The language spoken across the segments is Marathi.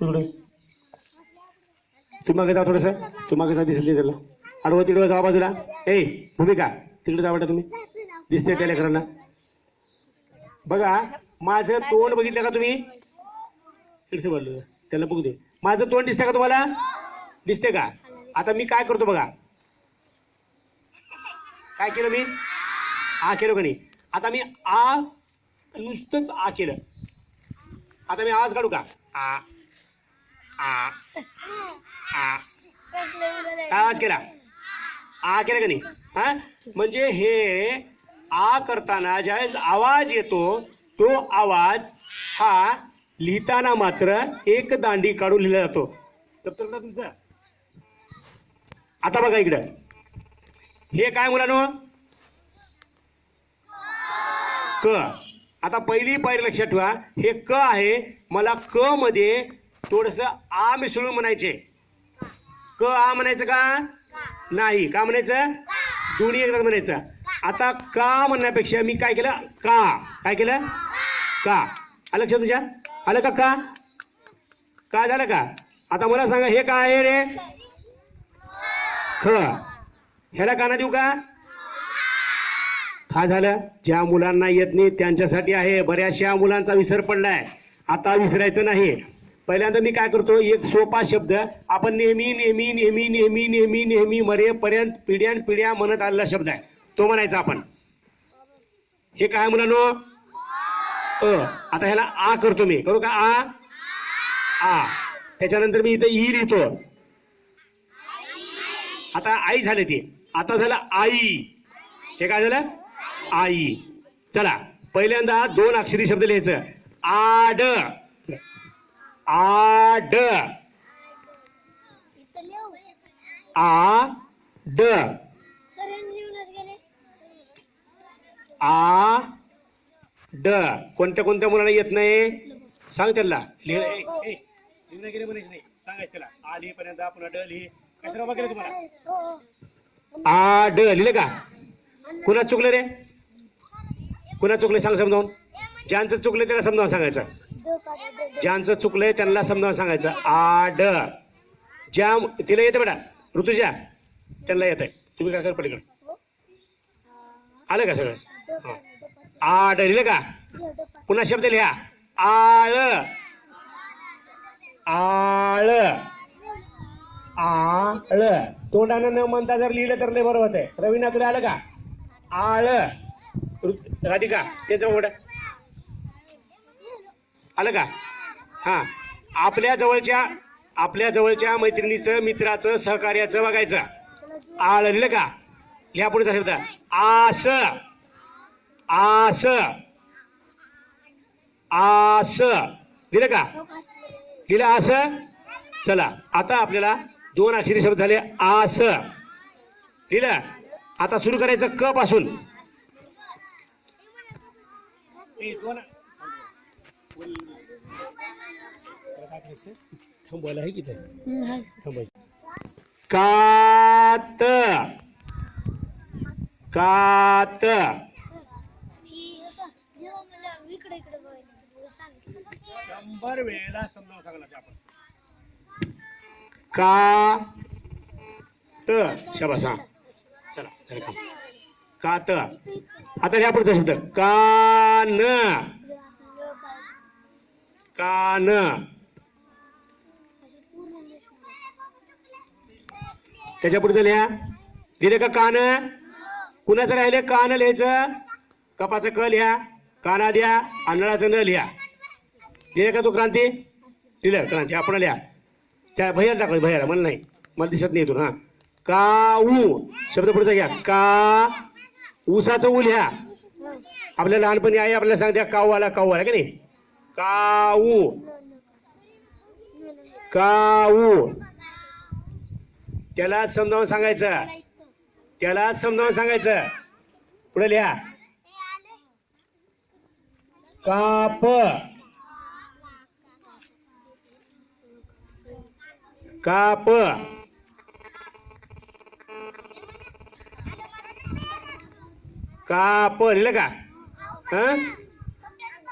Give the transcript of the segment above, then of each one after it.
तिकडे. तू मागे जा थोडंसं. तू मागे जा दिसली त्याला. आडवं तिडवं जा बाजूला. ए भूमिका तिकडे जा वाटतं तुम्ही. दिसते त्या लेकरांना. बघा माझं तोंड बघितलं का तुम्ही? इकडे बोललो. त्याला बघू दे. माझं तोंड दिसतंय का तुम्हाला? दिसते का? आता मी काय करतो बघा. काय केलं मी? आ केलं का नाही? आता मी आ नुसतंच आ केलं. आता मी आवाज काढू का? आ. आवाज केला? आ केला का नाही? हा? म्हणजे हे आ करताना ज्यावेळेस आवाज येतो तो आवाज हा लिहिताना मात्र एक दांडी काढून लिहिला जातो. दप्तर का आता बघा इकडं. हे काय मुलानो? क. आता पहिली पायरी लक्षात ठेवा. हे क आहे. मला क मध्ये थोडस आ मिसळून म्हणायचे. क आ म्हणायचं का? नाही. का म्हणायचं? दोन्ही एकदा म्हणायचं. आता का म्हणण्यापेक्षा मी काय केलं? का. काय केलं? का. आलं लक्षात तुझ्या? आलं का का? का झालं का? आता मला सांगा हे काय आहे रे? ख. ह्याला काना देऊ का? काय झालं? ज्या मुलांना येत नाही त्यांच्यासाठी आहे. बऱ्याचशा मुलांचा विसर पडलाय. आता विसरायचं नाही. पहिल्यांदा मी काय करतो एक सोपा शब्द आपण नेहमी नेहमी नेहमी नेहमी नेहमी नेहमी मरेपर्यंत पिढ्यान पिढ्या म्हणत आलेला शब्द आहे. तो म्हणायचा आपण. हे काय म्हणालो? अ आता ह्याला आ करतो मी. करू का? आ? आ. त्याच्यानंतर मी इथं ई लिहितो. आता आई झाले ते. आता झालं आई. हे काय झालं? आई. चला. पहिल्यांदा दोन अक्षरी शब्द लिहायचं. आड. आड. आ ड आ ड कोणत्या कोणत्या मुलांना येत नाही? सांग त्याला लिहिणं गेलं म्हणायचं नाही. सांगायचं त्याला. आ लिहिपर्यंत आपण ड लिहि. कशाला बघा तुम्हाला? आ ड लिहिलं का? कुणा चुकलं रे? कुणा चुकलं सांग समजावून. ज्यांचं चुकलं त्याला समजावून सांगायचं. ज्यांचं चुकलंय त्यांना समजावून सांगायचं. आड. ज्या तिला येते बेटा. ऋतुजा. त्यांना येत आहे तुम्ही काय कर पलीकडे. आलं का सगळं? हं. लिहिलं का? पुन्हा शब्द लिहा. आळ. आळ. आळ. तोंडानं न म्हणता जर लिहिलं तर लय बरोबर आहे रवीना तुला आलं का? आळ. राधिका तेच मोठं आलं का? हा. आपल्या जवळच्या आपल्या जवळच्या मैत्रिणीचं मित्राचं सहकार्याचं बघायचं. आळ का? लिहा पुढे शब्द आस. आस. आस. लिहिलं का? लिहिलं आस? चला आता आपल्याला दोन अक्षरी शब्द झाले. आस. लिहिलं? आता सुरू करायचं क पासून? थांबवायला आहे की ते थांबायचं. कात. कात. शंभर वेळेला समजावून सांगला आपण. का त शाबास हा. चला झालं काम. का त आता या पुढचा शब्द. कान. कान. त्याच्या पुढचं लिहा. दिले का कान? कुणाचं राहिले? कान लिहायचं. कपाचं क लिहा. काना द्या. आंधळाचं न लिहा. दिले का तू क्रांती? लिहिलं क्रांती. आपण लिहा. त्या भैयाला टाकलं भैयाला. मला नाही. मला दिसत नाही इथून हा. का ऊ? शब्द पुढचा घ्या. का ऊसाचं ऊ लिहा. आपल्या लहानपणी आई आपल्याला सांगते काऊ आला काऊ आला का नाही? काऊ. काऊ. त्याला समजावून सांगायचं. त्याला समजावून सांगायचं. पुढे लिहा. काप. काप. काप. लिहिलं का? हं?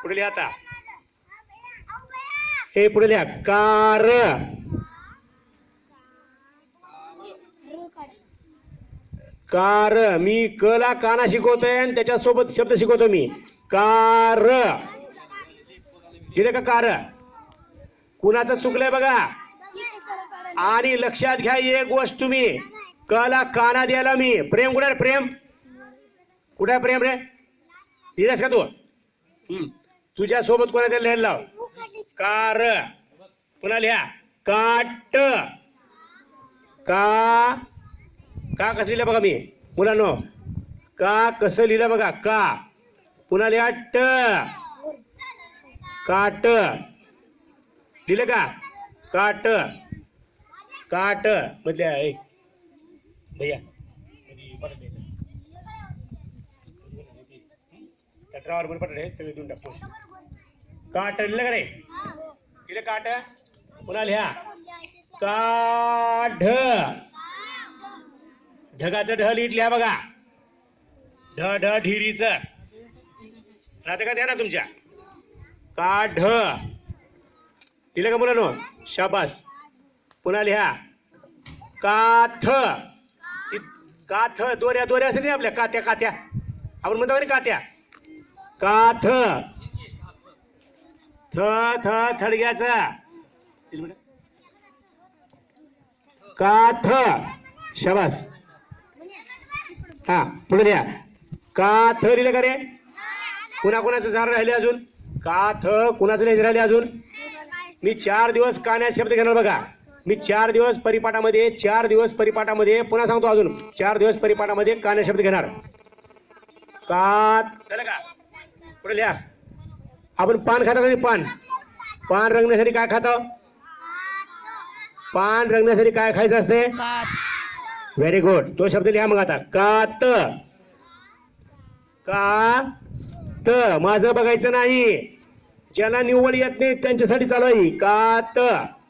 पुढे लिहा आता. हे पुढे लिहा. कार. कार. मी क ला काना शिकवतोय आणि त्याच्यासोबत शब्द शिकवतो मी. कार. का कार? कुणाचं चुकलंय बघा? आणि लक्षात घ्या एक गोष्ट तुम्ही. क ला काना द्यायला मी. प्रेम कुठे प्रेम? कुठे प्रेम रे? लिहिलास का तू? हम्म. तुझ्या सोबत कोणाच्या लिहायला लाव. कार. पुन्हा लिहा? काट. का? का कसं लिहिलं बघा मी? मुलांनो का कसं लिहिलं बघा? का. पुन्हा लिहा? ट. काट. लिहिलं का? काट. काट मधल्या ए, भैया. कधी परत पडले सगळे देऊन टाकतो काट लिहिलं का रे? तिथे काट पुन्हा लिहा? काढ. ढगाचं ढ लिहित लिहा बघा. ढ ढ ढिरीच. राहते का द्या ना तुमच्या? काढ. लिहिलं का मुलांनो? शाबास. पुन्हा लिहा. काथ. काथ. दोऱ्या दोऱ्या असते ना आपल्या? कात्या कात्या. आपण म्हणतो का कात्या? काथ. थ थ थडग्याचा काथ शबास. हा पुढे द्या. काथ लिहिलं का रे? कुणा कुणाचं झाड राहिले अजून? काथ कुणाचं नाही राहिले अजून? मी चार दिवस कान्या शब्द घेणार बघा. मी चार दिवस परिपाठामध्ये चार दिवस परिपाठामध्ये पुन्हा सांगतो अजून. चार दिवस परिपाठामध्ये कान्या शब्द घेणार. कात झालं का? पुढे लिहा. आपण पान खाता कधी पान? पान रंगण्यासाठी काय खातो? पान रंगण्यासाठी काय खायचं असते? व्हेरी गुड तो शब्द लिहा मग आता. कात. का त माझं बघायचं नाही. ज्याला निव्वळ येत नाही त्यांच्यासाठी चालू आहे. कात.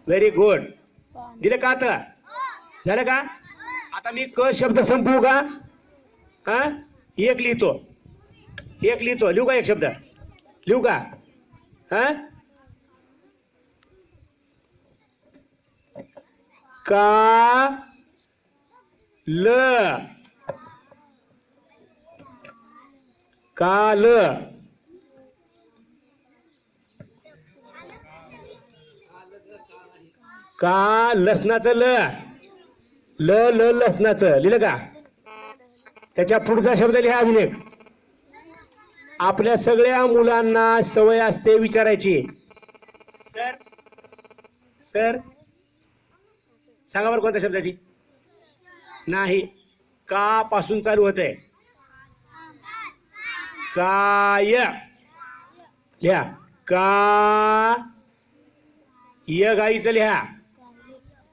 व्हेरी गुड दिले कात? झालं का? आता मी क शब्द संपवू का? हा? एक लिहितो. एक लिहितो. लिहू का एक शब्द? लिहू का? हा? का ल. काल का लसणाचं ल. ल ल लसणाचं. लिहिलं का? त्याच्या पुढचा शब्द लिहा अजून एक. आपल्या सगळ्या मुलांना सवय असते विचारायची. सर सर सांगा बरं कोणत्या शब्दाची? नाही का पासून चालू होत आहे काय? लिहा. का? य गाईचं लिहा.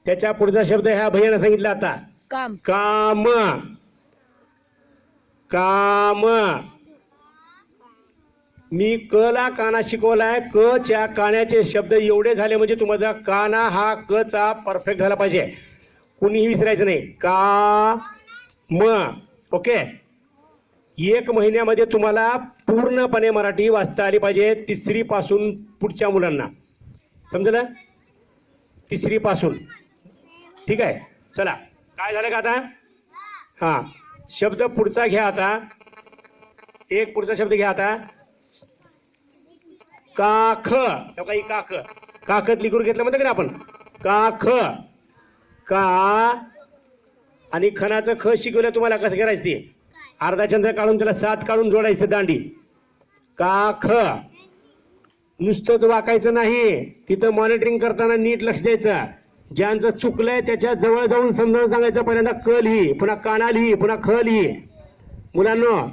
त्याच्या पुढचा शब्द ह्या भैयानं सांगितला आता. काम. काम. काम. मी क ला काना शिकवलाय. क च्या काण्याचे शब्द एवढे झाले म्हणजे तुम्हाला काना हा क चा परफेक्ट झाला पाहिजे. कुणीही विसरायचं नाही. का म ओके? एक महिन्यामध्ये तुम्हाला पूर्णपणे मराठी वाचता आली पाहिजे तिसरी पासून पुढच्या मुलांना. समजलं? तिसरी पासून ठीक आहे? चला. काय झालं का आता? हा. शब्द पुढचा घ्या आता. एक पुढचा शब्द घ्या आता. काख. काही काख? काखत लिखून घेतलं म्हणते का आपण? काख. का? आणि खनाचं ख शिकवलं तुम्हाला कसं करायचं ते? अर्धा चंद्र काढून त्याला सात काढून जोडायचं दांडी. काख. नुसतंच वाकायचं नाही. तिथं मॉनिटरिंग करताना नीट लक्ष द्यायचं. ज्यांचं चुकलंय त्याच्याजवळ जाऊन समजावून सांगायचं पहिल्यांदा कल लिही पुन्हा काना लिही पुन्हा ख ही. मुलांनो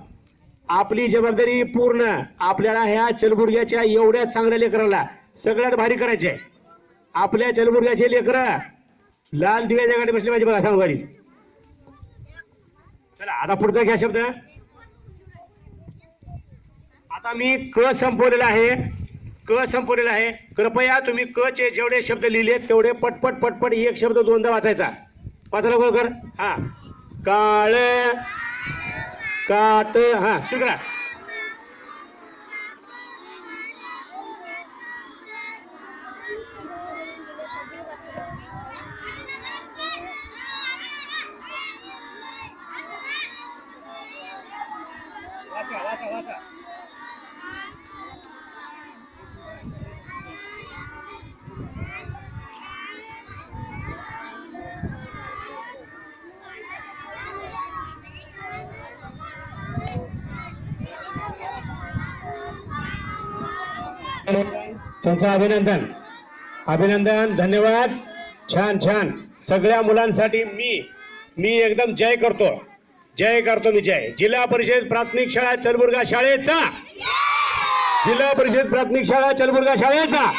आपली जबाबदारी पूर्ण. आपल्याला ह्या चलबुर्ग्याच्या एवढ्या चांगल्या लेकराला सगळ्यात भारी करायचे. आपल्या चलबुर्ग्याचे लेकर लाल दिव्याच्या गाडी बसली पाहिजे बघा सांगू चला आता पुढचा घ्या शब्द. आता मी क संपवलेला आहे. क संपवलेला आहे. कृपया तुम्ही क चे जेवढे शब्द लिहिले तेवढे पटपट पटपट एक शब्द दोनदा वाचायचा. वाचा लवकर हा. काळ काट हा तिकडा 맞아 맞아 맞아 तुमचं अभिनंदन. अभिनंदन धन्यवाद. छान छान. सगळ्या मुलांसाठी मी मी एकदम जय करतो. जय करतो मी जय. जिल्हा परिषद प्राथमिक शाळा चलबुर्गा शाळेचा. जिल्हा परिषद प्राथमिक शाळा चलबुर्गा शाळेचा.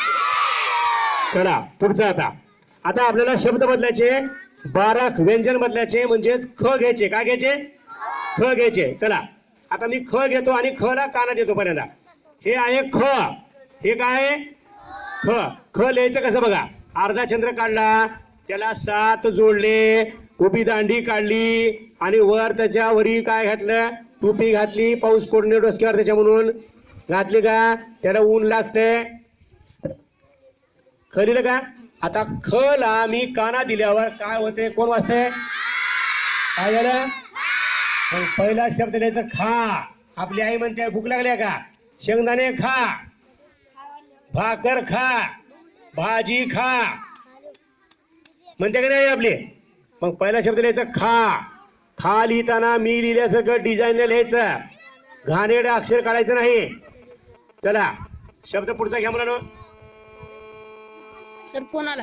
चला पुढचा आता. आता आपल्याला शब्द बदलायचे बारा व्यंजन बदलायचे म्हणजेच ख घ्यायचे. काय घ्यायचे? ख घ्यायचे. चला. आता मी ख घेतो आणि ख ला काना देतो पहिल्यांदा. हे आहे ख. हे काय? आहे ख. ख लिहायचं कसं बघा? अर्धा चंद्र काढला त्याला सात जोडले उभी दांडी काढली आणि वर त्याच्या वरी काय घातलं? टोपी घातली पाऊस पडणे डोसक्यावर त्याच्या म्हणून. घातली का? त्याला ऊन लागतंय. खरील का? आता ख ला मी काना दिल्यावर काय होते कोण वाचते काय झालं? पहिला शब्द लिहायचं खा. आपली आई म्हणते भूक लागल्या का? शेंगदाणे खा. भाकर खा भाजी खा. म्हणते का नाही आपले? मग पहिला शब्द लिहायचा खा. खा लिहिताना मी लिहिल्यासारखं डिझाईन लिहायचं. घाणेरडं अक्षर काढायचं नाही. चला शब्द पुढचा घ्या मुलांनो. सर फोन आला